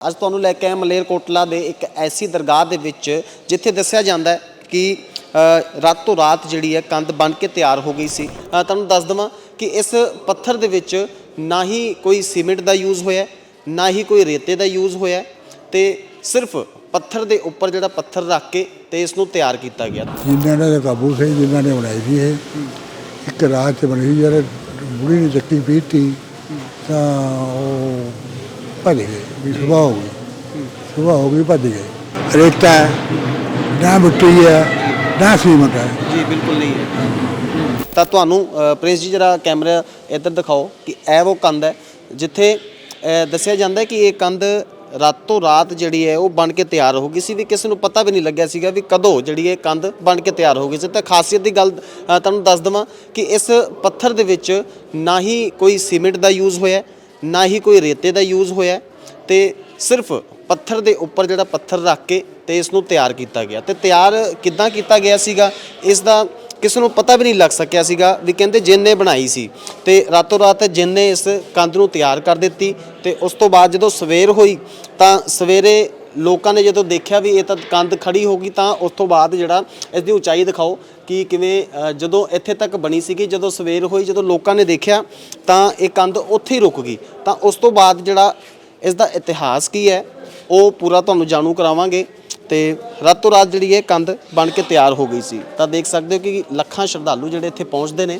ਅੱਜ ਤੁਹਾਨੂੰ ਲੈ ਕੇ ਆਇਆ ਮਲੇਰਕੋਟਲਾ ਦੇ ਇੱਕ ਐਸੀ ਦਰਗਾਹ ਦੇ ਵਿੱਚ ਜਿੱਥੇ ਦੱਸਿਆ ਜਾਂਦਾ ਹੈ ਕਿ ਅ, ਰਾਤੋਂ ਰਾਤ ਜਿਹੜੀ ਹੈ ਕੰਧ ਬਣ ਕੇ ਤਿਆਰ ਹੋ ਗਈ ਸੀ। ਅ, ਤੁਹਾਨੂੰ ਦੱਸ ਦਵਾਂ ਕਿ ਇਸ ਪੱਥਰ ਦੇ ਵਿੱਚ ਨਾ ਹੀ ਕੋਈ ਸੀਮੈਂਟ ਦਾ ਯੂਜ਼ ਹੋਇਆ ਨਾ ਹੀ ਕੋਈ ਰੇਤੇ ਦਾ ਯੂਜ਼ ਹੋਇਆ ਹੈ ਤੇ ਸਿਰਫ ਪੱਥਰ ਦੇ ਉੱਪਰ ਜਿਹੜਾ ਪੱਥਰ ਰੱਖ ਕੇ ਤੇ ਇਸ ਨੂੰ ਤਿਆਰ ਕੀਤਾ ਗਿਆ। ਜਿਨ੍ਹਾਂ ਦਾ ਕਾਬੂ ਸੀ ਜਿਨ੍ਹਾਂ ਨੇ ਬਣਾਈ ਸੀ ਇਹ। ਇੱਕ ਰਾਤ ਚ ਬਣੀ ਸੀ ਯਾਰ ਬੁੜੀ ਨੇ ਚੱਕੀ ਪੀਤੀ ਤਾਂ ਉਹ ਭੱਜ ਗਏ ਵੀ ਸੁਬਾਹ ਹੋ ਗਈ। ਸੁਬਾਹ ਹੋ ਗਈ ਭੱਜ ਗਏ। ਰੇਤਾ ਨਾ ਮਿੱਟੀ ਹੈ ਨਾ ਸੀਮਟ ਹੈ। ਜੀ ਬਿਲਕੁਲ ਨਹੀਂ ਹੈ। ਤਾਂ ਤੁਹਾਨੂੰ ਅ, ਪ੍ਰਿੰਸ ਜੀ ਜਰਾ ਕੈਮਰਾ ਇੱਧਰ ਦਿਖਾਓ ਕਿ ਇਹ ਉਹ ਕੰਧ ਹੈ ਜਿੱਥੇ ਦੱਸਿਆ ਜਾਂਦਾ ਕਿ ਇਹ ਕੰਧ ਰਾਤੋਂ ਰਾਤ ਜਿਹੜੀ ਹੈ ਉਹ ਬਣ ਕੇ ਤਿਆਰ ਹੋ ਗਈ ਸੀ ਵੀ ਕਿਸੇ ਨੂੰ ਪਤਾ ਵੀ ਨਹੀਂ ਲੱਗਿਆ ਸੀਗਾ ਵੀ ਕਦੋਂ ਜਿਹੜੀ ਇਹ ਕੰਧ ਬਣ ਕੇ ਤਿਆਰ ਹੋ ਗਈ ਸੀ। ਤਾਂ ਖਾਸੀਅਤ ਦੀ ਗੱਲ ਤੁਹਾਨੂੰ ਦੱਸ ਦਵਾਂ ਕਿ ਇਸ ਪੱਥਰ ਦੇ ਵਿੱਚ ਨਾ ਹੀ ਕੋਈ ਸੀਮੈਂਟ ਦਾ ਯੂਜ਼ ਹੋਇਆ ਨਾ ਹੀ ਕੋਈ ਰੇਤੇ ਦਾ ਯੂਜ਼ ਹੋਇਆ ਹੈ ਤੇ ਸਿਰਫ ਪੱਥਰ ਦੇ ਉੱਪਰ ਜਿਹੜਾ ਪੱਥਰ ਰੱਖ ਕੇ ਤੇ ਇਸ ਨੂੰ ਤਿਆਰ ਕੀਤਾ ਗਿਆ। ਤੇ ਤਿਆਰ ਕਿੱਦਾਂ ਕੀਤਾ ਗਿਆ ਸੀਗਾ? ਇਸ ਦਾ ਕਿਸੇ ਨੂੰ ਪਤਾ ਵੀ ਨਹੀਂ ਲੱਗ ਸਕਿਆ ਸੀਗਾ ਵੀ ਕਹਿੰਦੇ ਜਿੰਨ ਨੇ ਬਣਾਈ ਸੀ। ਤੇ ਰਾਤੋਂ ਰਾਤ ਜਿੰਨ ਨੇ ਇਸ ਕੰਧ ਨੂੰ ਤਿਆਰ ਕਰ ਦਿੱਤੀ ਤੇ ਉਸ ਤੋਂ ਬਾਅਦ ਜਦੋਂ ਸਵੇਰ ਹੋਈ ਤਾਂ ਸਵੇਰੇ ਲੋਕਾਂ ਨੇ ਜਦੋਂ ਦੇਖਿਆ ਵੀ ਇਹ ਤਾਂ ਕੰਧ ਖੜੀ ਹੋ ਗਈ ਤਾਂ ਉਸ ਤੋਂ ਬਾਅਦ ਜਿਹੜਾ ਇਸ ਦੀ ਉਚਾਈ ਦਿਖਾਓ ਕਿ ਕਿਵੇਂ ਜਦੋਂ ਇੱਥੇ ਤੱਕ ਬਣੀ ਸੀਗੀ, ਜਦੋਂ ਸਵੇਰ ਹੋਈ, ਜਦੋਂ ਲੋਕਾਂ ਨੇ ਦੇਖਿਆ ਤਾਂ ਇਹ ਕੰਧ ਉੱਥੇ ਹੀ ਰੁਕ ਗਈ। ਤਾਂ ਉਸ ਤੋਂ ਬਾਅਦ ਜਿਹੜਾ ਇਸ ਦਾ ਇਤਿਹਾਸ ਕੀ ਹੈ, ਉਹ ਪੂਰਾ ਤੁਹਾਨੂੰ ਜਾਣੂ ਕਰਾਵਾਂਗੇ ਤੇ ਰਾਤੋਂ ਰਾਤ ਜਿਹੜੀ ਇਹ ਕੰਧ ਬਣ ਕੇ ਤਿਆਰ ਹੋ ਗਈ ਸੀ। ਤਾਂ ਦੇਖ ਸਕਦੇ ਹੋ ਕਿ ਲੱਖਾਂ ਸ਼ਰਧਾਲੂ ਜਿਹੜੇ ਇੱਥੇ ਪਹੁੰਚਦੇ ਨੇ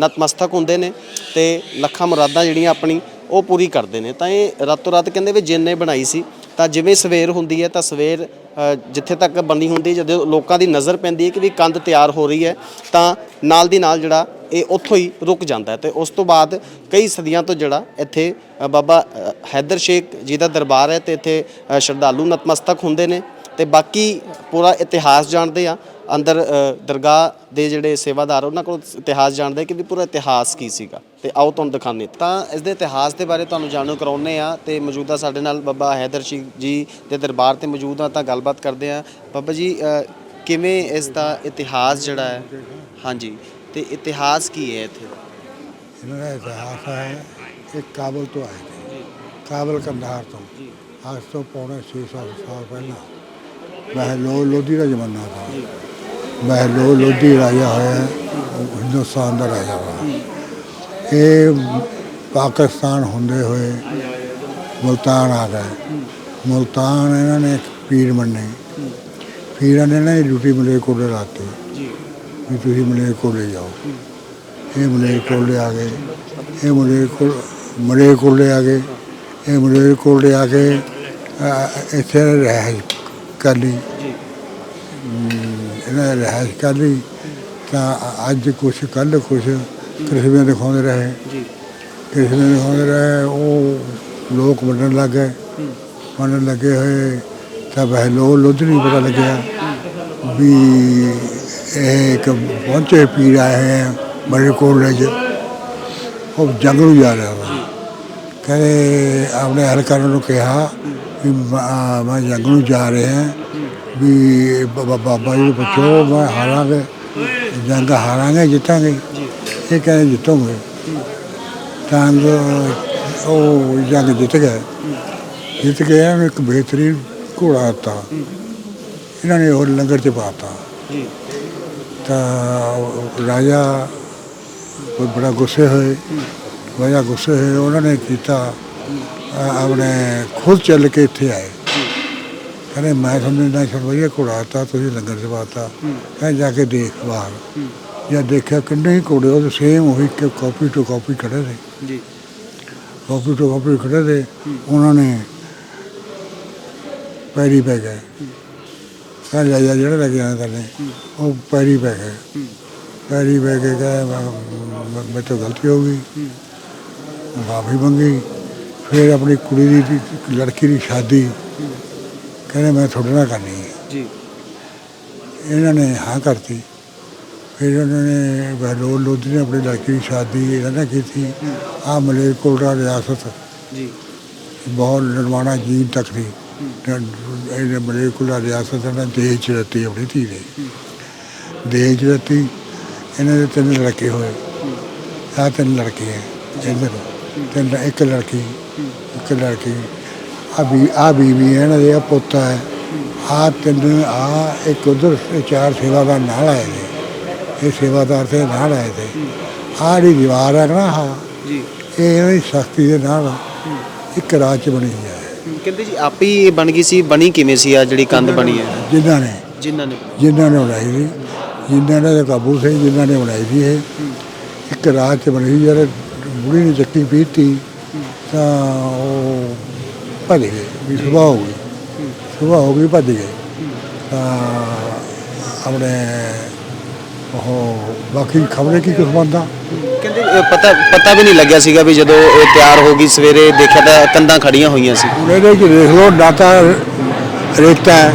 ਨਤਮਸਤਕ ਹੁੰਦੇ ਨੇ ਤੇ ਲੱਖਾਂ ਮੁਰਾਦਾਂ ਜਿਹੜੀਆਂ ਆਪਣੀ ਉਹ ਪੂਰੀ ਕਰਦੇ ਨੇ। ਤਾਂ ਇਹ ਰਾਤੋਂ ਰਾਤ ਕਹਿੰਦੇ ਵੀ ਜਿੰਨੇ ਬਣਾਈ ਸੀ ਤਾਂ ਜਿਵੇਂ ਸਵੇਰ ਹੁੰਦੀ ਹੈ ਤਾਂ ਸਵੇਰ ਜਿੱਥੇ ਤੱਕ ਬੰਨੀ ਹੁੰਦੀ ਜਦੋਂ ਲੋਕਾਂ ਦੀ ਨਜ਼ਰ ਪੈਂਦੀ ਹੈ ਕਿ ਵੀ ਕੰਧ ਤਿਆਰ ਹੋ ਰਹੀ ਹੈ, ਤਾਂ ਨਾਲ ਦੀ ਨਾਲ ਜਿਹੜਾ ਇਹ ਉੱਥੋਂ ਹੀ ਰੁਕ ਜਾਂਦਾ ਹੈ। ਤੇ ਉਸ ਤੋਂ ਬਾਅਦ ਕਈ ਸਦੀਆਂ ਤੋਂ ਜਿਹੜਾ ਇੱਥੇ ਬਾਬਾ ਹੈਦਰ ਸ਼ੇਖ ਜੀ ਦਾ ਦਰਬਾਰ ਹੈ ਤੇ ਇੱਥੇ ਸ਼ਰਧਾਲੂ ਨਤਮਸਤਕ ਹੁੰਦੇ ਨੇ। ਤੇ ਬਾਕੀ ਪੂਰਾ ਇਤਿਹਾਸ ਜਾਣਦੇ ਆ ਅੰਦਰ ਦਰਗਾਹ ਦੇ ਜਿਹੜੇ ਸੇਵਾਦਾਰ ਉਹਨਾਂ ਕੋਲ ਇਤਿਹਾਸ ਜਾਣਦੇ ਕਿ ਵੀ ਪੂਰਾ ਇਤਿਹਾਸ ਕੀ ਸੀਗਾ। ਤੇ ਆਓ ਤੁਹਾਨੂੰ ਦਿਖਾਉਂਦੇ ਤਾਂ ਇਸ ਦੇ ਇਤਿਹਾਸ ਦੇ ਬਾਰੇ ਤੁਹਾਨੂੰ ਜਾਣੂ ਕਰਾਉਂਦੇ ਆ ਤੇ ਮੌਜੂਦਾ ਸਾਡੇ ਨਾਲ ਬਾਬਾ ਹੈਦਰ ਸ਼ੇਖ ਜੀ ਦੇ ਦਰਬਾਰ ਤੇ ਮੌਜੂਦ ਆ ਤਾਂ ਗੱਲਬਾਤ ਕਰਦੇ ਆ ਬਾਬਾ ਜੀ ਕਿਵੇਂ ਇਸ ਦਾ ਇਤਿਹਾਸ ਜਿਹੜਾ ਹੈ? ਹਾਂਜੀ। ਤੇ ਇਤਿਹਾਸ ਕੀ ਹੈ ਇੱਥੇ? ਇਹਨਾਂ ਦਾ ਇਤਿਹਾਸ ਹੈ ਇਹ ਕਾਬਲ ਤੋਂ ਆਏ ਨੇ ਕਾਬਲ ਕੰਧਾਰ ਤੋਂ। ਅੱਜ ਤੋਂ ਪੌਣੇ 600 ਸਾਲ ਪਹਿਲਾਂ ਮਹਿਲੋ ਲੋਧੀ ਦਾ ਜ਼ਮਾਨਾ ਸੀ। ਮਹਿਲੋ ਲੋਧੀ ਰਾਜਾ ਹੋਇਆ, ਹਿੰਦੁਸਤਾਨ ਦਾ ਰਾਜਾ ਹੋਇਆ। ਇਹ ਪਾਕਿਸਤਾਨ ਹੁੰਦੇ ਹੋਏ ਮੁਲਤਾਨ ਆ ਗਏ। ਮੁਲਤਾਨ ਇਹਨਾਂ ਨੇ ਇੱਕ ਪੀਰ ਮੰਨੇ। ਪੀਰਾਂ ਨੇ ਨਾ ਇਹ ਡਿਊਟੀ ਮਲੇ ਕੋਲੇ ਲਾਤੀ ਜੀ ਵੀ ਤੁਸੀਂ ਮਲੇ ਕੋਲੇ ਜਾਓ। ਇਹ ਮਲੇ ਕੋਲੇ ਆ ਗਏ। ਇਹ ਮਲੇ ਕੋਲ ਮਲੇ ਕੋਲੇ ਆ ਗਏ। ਇਹ ਮਲੇ ਕੋਲੇ ਆ ਕੇ ਇੱਥੇ ਰਹਿ ਕਰ ਲਈ ਇਹਨਾਂ ਨੇ ਰਹਿ ਕਰ ਲਈ ਤਾਂ ਅੱਜ ਕੁਛ ਕੱਲ ਕੁਛ ਕ੍ਰਿਸ਼ਮੇ ਦਿਖਾਉਂਦੇ ਰਹੇ। ਜੀ। ਕ੍ਰਿਸ਼ਮੇ ਦਿਖਾਉਂਦੇ ਰਹੇ ਉਹ ਲੋਕ ਮੰਨਣ ਲੱਗ ਗਏ। ਮੰਨਣ ਲੱਗੇ ਹੋਏ ਤਾਂ ਵਹ ਲੋ ਲੁੱਧ ਨਹੀਂ ਪਤਾ ਲੱਗਿਆ ਵੀ ਇਹ ਇੱਕ ਪਹੁੰਚੇ ਪੀਰ ਆਏ ਹੈ ਬੜੇ ਕੋਲ ਚ ਉਹ ਜੰਗਲ ਨੂੰ ਜਾ ਰਿਹਾ ਵਾ। ਕਹਿੰਦੇ ਆਪਣੇ ਹਲਕਾਰਾਂ ਨੂੰ ਕਿਹਾ ਵੀ ਮੈਂ ਜੰਗਲ ਨੂੰ ਜਾ ਰਿਹਾ। ਹਾਂ ਵੀ ਬਾਬਾ ਜੀ ਨੂੰ ਪੁੱਛੋ ਮੈਂ ਹਾਰਾਂਗੇ ਜੰਗ ਹਾਰਾਂਗੇ ਜਿੱਤਾਂਗੇ। ਇਹ ਕਹਿੰਦੇ ਜਿੱਤੋਗੇ। ਤਾਂ ਉਹ ਜੰਗ ਜਿੱਤ ਗਏ। ਜਿੱਤ ਇਹਨੂੰ ਇੱਕ ਬਿਹਤਰੀਨ ਘੋੜਾ ਦਿੱਤਾ। ਇਹਨਾਂ ਨੇ ਉਹ ਲੰਗਰ ਚ ਪਾਤਾ ਜੀ ਤਾਂ ਰਾਜਾ ਕੋਈ ਬੜਾ ਗੁੱਸੇ ਹੋਏ। ਰਾਜਾ ਗੁੱਸੇ ਹੋਏ ਉਹਨਾਂ ਨੇ ਕੀਤਾ ਆਪਣੇ ਖੁਦ ਚੱਲ ਕੇ ਇੱਥੇ ਆਏ। ਕਹਿੰਦੇ ਮੈਂ ਤੁਹਾਨੂੰ ਇੰਨਾ ਸ਼ਰਮਈਆ ਘੋੜਾਤਾ ਤੁਸੀਂ ਲੰਗਰ ਪਾਤਾ ਕਹਿੰਦੇ ਜਾ ਕੇ ਦੇਖ ਬਾਹਰ ਜਾਂ ਦੇਖਿਆ ਕਿੰਨੇ ਹੀ ਘੋੜੇ ਉਹ ਸੇਮ ਉਹੀ ਕਿ ਕਾਪੀ ਟੂ ਕਾਪੀ ਖੜੇ ਸੀ। ਜੀ। ਕਾਪੀ ਟੂ ਕਾਪੀ ਖੜੇ ਸੀ। ਉਹਨਾਂ ਨੇ ਪੈਰੀ ਪੈ ਗਏ। ਕਹਿੰਦੇ ਰਾਜਾ ਜਿਹੜਾ ਲੱਗੇ ਆਇਆ ਕਰਨੇ ਉਹ ਪੈਰੀ ਪੈ ਗਏ। ਪੈਰੀ ਪੈ ਕੇ ਕਹੇ ਮੇਰੇ ਤੋਂ ਗਲਤੀ ਹੋ ਗਈ। ਮਾਫੀ ਮੰਗੀ। ਫਿਰ ਆਪਣੀ ਕੁੜੀ ਦੀ ਦੀ- ਲੜਕੀ ਦੀ ਸ਼ਾਦੀ ਕਹਿੰਦੇ ਮੈਂ ਤੁਹਾਡੇ ਨਾਲ ਕਰਨੀ ਹੈ। ਜੀ। ਇਹਨਾਂ ਨੇ ਹਾਂ ਕਰਤੀ। ਫਿਰ ਉਹਨਾਂ ਨੇ ਬਹਿਲੋ ਲੋਧੀ ਨੇ ਆਪਣੀ ਲੜਕੀ ਦੀ ਸ਼ਾਦੀ ਇਹਨਾਂ ਨੇ ਕੀਤੀ। ਆ ਮਲੇਰਕੋਟਲਾ ਰਿਆਸਤ। ਜੀ। ਬਹੁਤ ਨਿਰਮਾਣਾ ਜੀਨ ਤੱਕ ਦੀ। ਇਹਨੇ ਮਲੇਰਕੋਟਲਾ ਰਿਆਸਤ ਨੇ ਦੇਹ ਚ ਰੱਤੀ ਆਪਣੀ ਧੀ ਦੇ ਦੇਹ ਚ ਰੱਤੀ ਇਹਨਾਂ ਦੇ ਤਿੰਨ ਲੜਕੇ ਹੋਏ। ਆ ਤਿੰਨ ਲੜਕੇ ਹੈ। ਇੱਧਰ। ਤਿੰਨ ਇੱਕ ਲੜਕੀ। ਇੱਕ ਲੜਕੀ। ਆ ਵੀ ਆ ਬੀਬੀ ਹੈ ਇਹਨਾਂ ਦੇ ਆ ਪੋਤਾ ਹੈ। ਆ ਤਿੰਨ ਆ ਇੱਕ ਉਧਰ ਚਾਰ ਸੇਵਾਦਾਰ ਨਾਲ ਆਏ ਨੇ। ਇਹ ਸੇਵਾਦਾਰ ਤੇ ਨਾਲ ਆਏ ਤੇ ਆ ਜਿਹੜੀ ਦੀਵਾਰ ਹੈ ਨਾ ਆਹ, ਜੀ। ਇਹ ਇਹਨਾਂ ਦੀ ਸਖਤੀ ਦੇ ਨਾਲ ਇੱਕ ਰਾਜ ਬਣੀ ਹੈ। ਕਹਿੰਦੇ ਜੀ ਆਪੇ ਹੀ ਬਣ ਗਈ ਸੀ ਬਣੀ ਕਿਵੇਂ ਸੀ ਆ ਜਿਹੜੀ ਕੰਧ ਬਣੀ ਹੈ? ਜਿਨ੍ਹਾਂ ਨੇ। ਜਿਨ੍ਹਾਂ ਨੇ ਜਿਨ੍ਹਾਂ ਨੇ ਬਣਾਈ ਸੀ। ਜਿਨ੍ਹਾਂ ਨੇ ਕਾਬੂ ਸੀ ਜਿਨ੍ਹਾਂ ਨੇ ਬਣਾਈ ਸੀ ਇਹ। ਇੱਕ ਚ ਬਣੀ ਸੀ ਜਦ ਬੁੜੀ ਨੇ ਚੱਕੀ ਪੀਤੀ ਤਾਂ ਉਹ ਭੱਜ ਗਏ ਵੀ ਸੁਬਾਹ ਹੋ ਗਈ। ਸੁਬਾਹ ਹੋ ਗਈ ਭੱਜ ਗਏ। ਤਾਂ ਆਪਣੇ ਉਹ ਬਾਕੀ ਖਬਰੇ ਕੀ ਕੁਛ ਬੰਦਾ ਕਹਿੰਦੇ ਪਤਾ ਪਤਾ ਵੀ ਨਹੀਂ ਲੱਗਿਆ ਸੀਗਾ ਵੀ ਜਦੋਂ ਇਹ ਤਿਆਰ ਹੋ ਗਈ ਸਵੇਰੇ ਦੇਖਿਆ ਤਾਂ ਕੰਧਾਂ ਖੜੀਆਂ ਹੋਈਆਂ ਸੀ। ਹੁਣ ਇਹਦੇ ਚ ਦੇਖ ਲਓ ਨਾ ਤਾਂ ਰੇਤਾ ਹੈ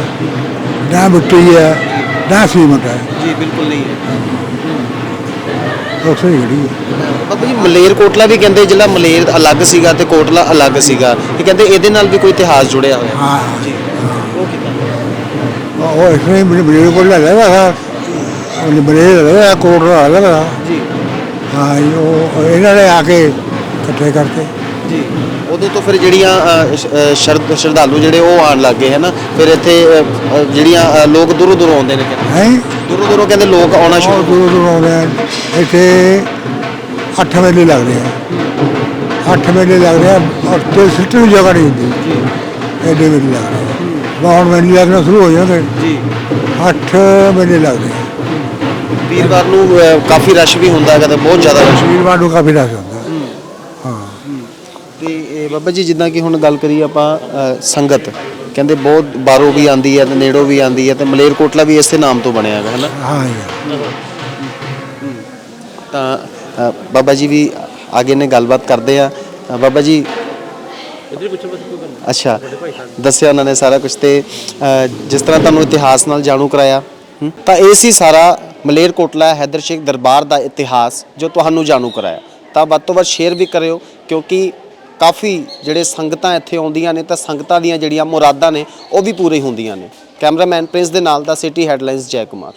ਨਾ ਮਿੱਟੀ ਹੈ ਨਾ ਸੀਮਟ ਹੈ। ਜੀ ਬਿਲਕੁਲ ਨਹੀਂ ਹੈ। ਉਸੇ ਹੀ ਖੜੀ ਹੈ। ਬਾਬਾ ਜੀ ਮਲੇਰ ਕੋਟਲਾ ਵੀ ਕਹਿੰਦੇ ਜਿਹੜਾ ਮਲੇਰ ਅਲੱਗ ਸੀਗਾ ਤੇ ਕੋਟਲਾ ਅਲੱਗ ਸੀਗਾ ਇਹ ਕਹਿੰਦੇ ਇਹਦੇ ਨਾਲ ਵੀ ਕੋਈ ਇਤਿਹਾਸ ਜੁੜਿਆ ਹੋਇਆ? ਹਾਂ ਜੀ। ਉਹ ਕਿਦਾਂ? ਉਹ ਇਸਨੇ ਮੇਰੇ ਮੇਰੇ ਕੋਲ ਲੈ ਲਿਆ ਹਾਂ ਉਹ ਮੇਰੇ ਲੈ ਲਿਆ ਕੋਟ ਲੈ ਲਿਆ ਜੀ। ਹਾਂ ਉਹ ਇਹਨਾਂ ਨੇ ਆ ਕੇ ਇਕੱਠੇ ਕਰਕੇ। ਜੀ। ਉਦੋਂ ਤੋਂ ਫਿਰ ਜਿਹੜੀਆਂ ਅ, ਸ਼- ਅ, ਸ਼ਰਦ ਸ਼ਰਧਾਲੂ ਜਿਹੜੇ ਉਹ ਆਉਣ ਲੱਗ ਗਏ ਹੈ ਨਾ ਫਿਰ ਇੱਥੇ ਜਿਹੜੀਆਂ ਲੋਕ ਦੂਰੋਂ ਦੂਰੋਂ ਆਉਂਦੇ ਨੇ ਹੈ? ਦੂਰੋਂ ਦੂਰੋਂ ਕਹਿੰਦੇ ਲੋਕ ਆਉਣਾ ਸ਼ੁਰੂ ਦੂਰ ਦੂਰ ਆਉਂਦੇ ਆ। ਇੱਥੇ ਅੱਠ ਮੇਲੇ ਲੱਗਦੇ ਆ। ਅੱਠ ਮੇਲੇ ਲੱਗਦੇ ਆ ਔਰ ਤੇ ਸਿੱਟਣ ਨੂੰ ਜਗ੍ਹਾ ਨਹੀਂ ਹੁੰਦੀ। ਜੀ। ਐਡੇ ਮੇਲੇ ਲੱਗਦੇ ਆ। ਬਾ ਹੁਣ ਮੇਲੇ ਲੱਗਣਾ ਸ਼ੁਰੂ ਹੋ ਜਾਂਦੇ ਜੀ। ਅੱਠ ਮੇਲੇ ਲੱਗਦੇ ਆ। ਵੀਰਵਾਰ ਨੂੰ ਕਾਫੀ ਰਸ਼ ਵੀ ਹੁੰਦਾ ਹੈਗਾ ਤੇ ਬਹੁਤ ਜ਼ਿਆਦਾ ਰਸ਼। ਵੀਰਵਾਰ ਨੂੰ ਕਾਫੀ ਰਸ਼ ਹੁੰਦਾ। ਹਾਂ। ਤੇ ਇਹ ਬਾਬਾ ਜੀ ਜਿੱਦਾਂ ਕਿ ਹੁਣ ਗੱਲ ਕਰੀਏ ਆਪਾਂ ਸੰਗਤ ਕਹਿੰਦੇ ਬਹੁਤ ਬਾਹਰੋਂ ਵੀ ਆਂਦੀ ਹੈ ਤੇ ਨੇੜੋਂ ਵੀ ਆਂਦੀ ਹੈ ਤੇ ਮਲੇਰਕੋਟਲਾ ਵੀ ਇਸੇ ਨਾਮ ਤੋਂ ਬਣਿਆ ਹੈਗਾ ਹੈ ਨਾ ਹਾਂ ਜੀ। ਤਾਂ ਬਾਬਾ ਜੀ ਵੀ ਆਗੇ ਨੇ ਗੱਲਬਾਤ ਕਰਦੇ ਆ। ਬਾਬਾ ਜੀ ਅੱਛਾ। ਦੱਸਿਆ ਉਹਨਾਂ ਨੇ ਸਾਰਾ ਕੁਝ ਤੇ ਜਿਸ ਤਰ੍ਹਾਂ ਤੁਹਾਨੂੰ ਇਤਿਹਾਸ ਨਾਲ ਜਾਣੂ ਕਰਾਇਆ ਤਾਂ ਇਹ ਸੀ ਸਾਰਾ ਮਲੇਰਕੋਟਲਾ ਹੈਦਰ ਸ਼ੇਖ ਦਰਬਾਰ ਦਾ ਇਤਿਹਾਸ ਜੋ ਤੁਹਾਨੂੰ ਜਾਣੂ ਕਰਾਇਆ। ਤਾਂ ਵੱਧ ਤੋਂ ਵੱਧ ਸ਼ੇਅਰ ਵੀ ਕਰਿਓ ਕਿਉਂਕਿ ਕਾਫੀ ਜਿਹੜੇ ਸੰਗਤਾਂ ਇੱਥੇ ਆਉਂਦੀਆਂ ਨੇ ਤਾਂ ਸੰਗਤਾਂ ਦੀਆਂ ਜਿਹੜੀਆਂ ਮੁਰਾਦਾਂ ਨੇ ਉਹ ਵੀ ਪੂਰੀ ਹੁੰਦੀਆਂ ਨੇ। ਕੈਮਰਾਮੈਨ ਪ੍ਰਿੰਸ ਦੇ ਨਾਲ ਦਾ ਸਿਟੀ ਹੈਡਲਾਈਨਸ ਜੈ ਕੁਮਾਰ।